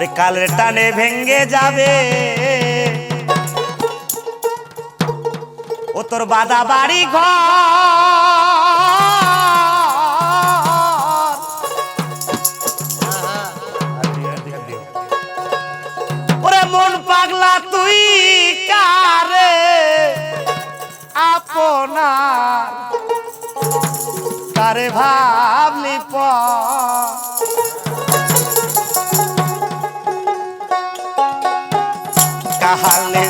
ওরে কালের টানে ভেঙ্গে যাবে। ও তোর বাদা বাড়ি ঘর। ওরে মন পাগলা, তুই কারে? আপনার কারে ভাবলি প কাহালের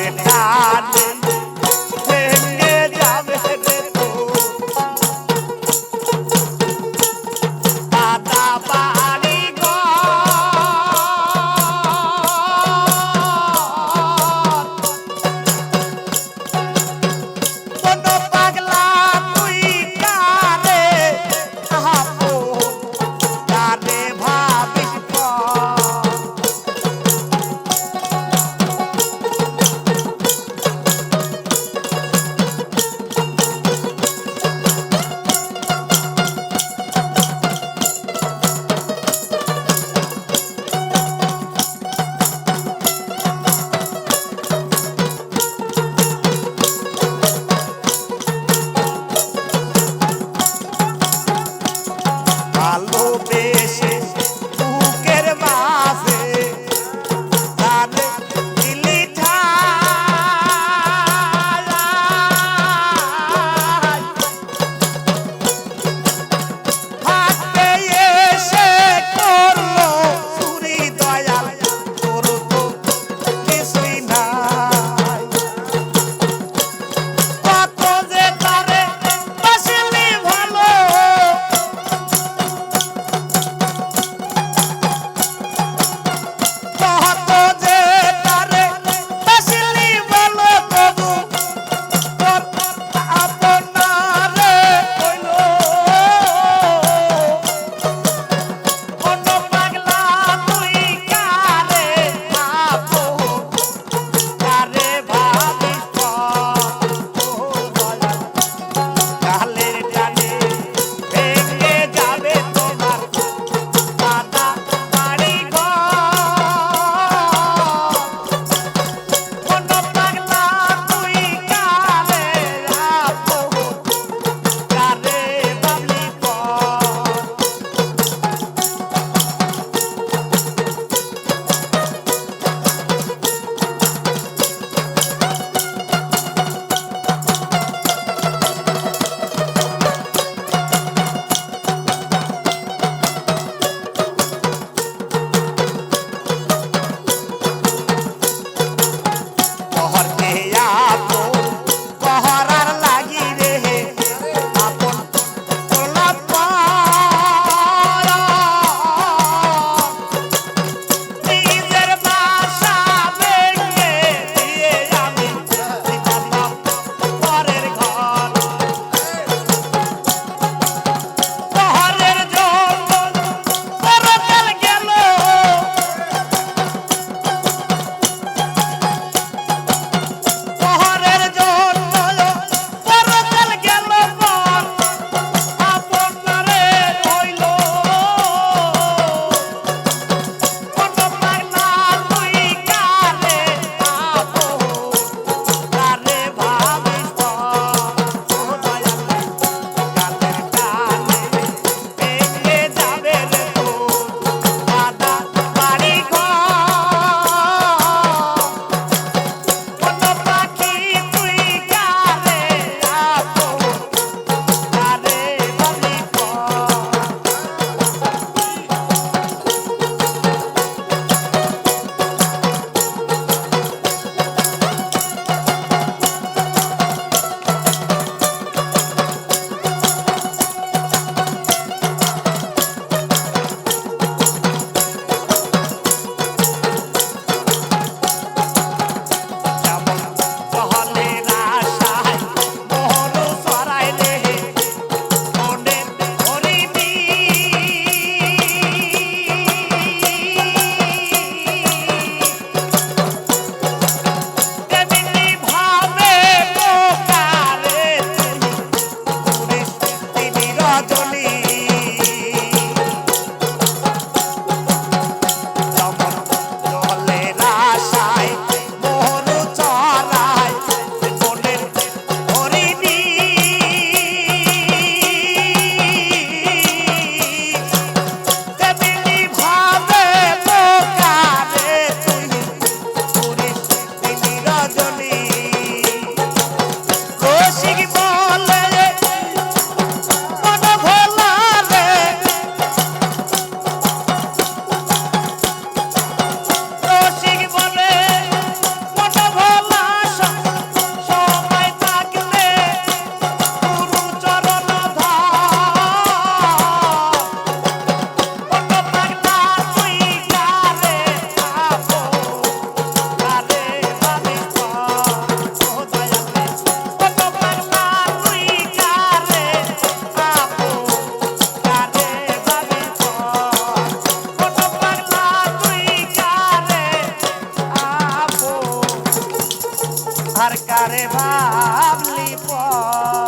ভাবলি পর